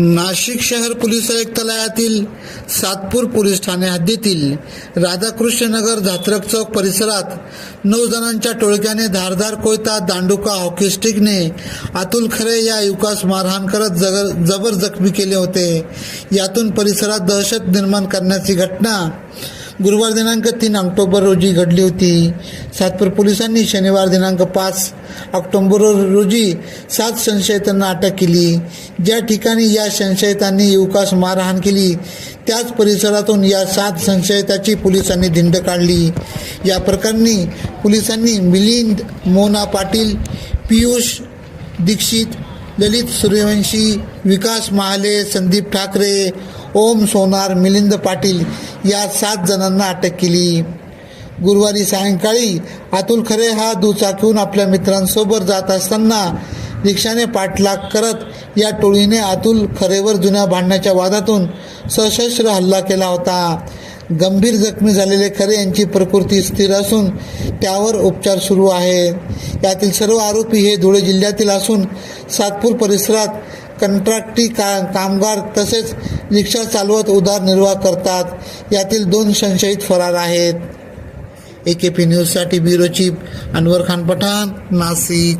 नाशिक शहर पोलीस आयुक्तालयातील सातपूर पोलीस ठाणे हद्दीतील राधाकृष्णनगर धात्रक झात्रक चौक परिसरात नऊ जणांच्या टोळक्याने धारदार कोयता दांडुका हॉकी स्टिकने अतुल खरे या युवकास मारहाण करत जगर जबर जखमी केले होते. यातून परिसरात दहशत निर्माण करण्याची घटना गुरुवार दिनांक तीन ऑक्टोबर रोजी घडली होती. सातपूर पोलिसांनी शनिवार दिनांक पाच ऑक्टोबर रोजी सात संशयितांना अटक केली. ज्या ठिकाणी या संशयितांनी युवकास मारहाण केली त्याच परिसरातून या सात संशयिताची पोलिसांनी धिंड काढली. या प्रकरणी पोलिसांनी मिलिंद मोना पाटील पियुष दीक्षित ललित सूर्यवंशी विकास महाले संदीप ठाकरे ओम सोनार मिलिंद पाटील या सात जणांना अटक केली. गुरुवारी सायंकाळी अतुल खरे हा दुचाकीहून आपल्या मित्रांसोबत जात असताना रिक्षाने पाठलाग करत या टोळीने अतुल खरेवर जुन्या भांडण्याच्या वादातून सशस्त्र हल्ला केला होता. गंभीर जखमी झालेले खरे यांची प्रकृती स्थिर असून त्यावर उपचार सुरू आहे. यातील सर्व आरोपी हे धुळे जिल्ह्यातील असून सातपूर परिसरात कंत्राटी का कामगार तसेच रिक्षा चालवत उदारनिर्वाह करतात. यातील दोन संशयित फरार आहेत. ए के पी न्यूजसाठी ब्युरो चीफ अनवर खान पठाण नाशिक.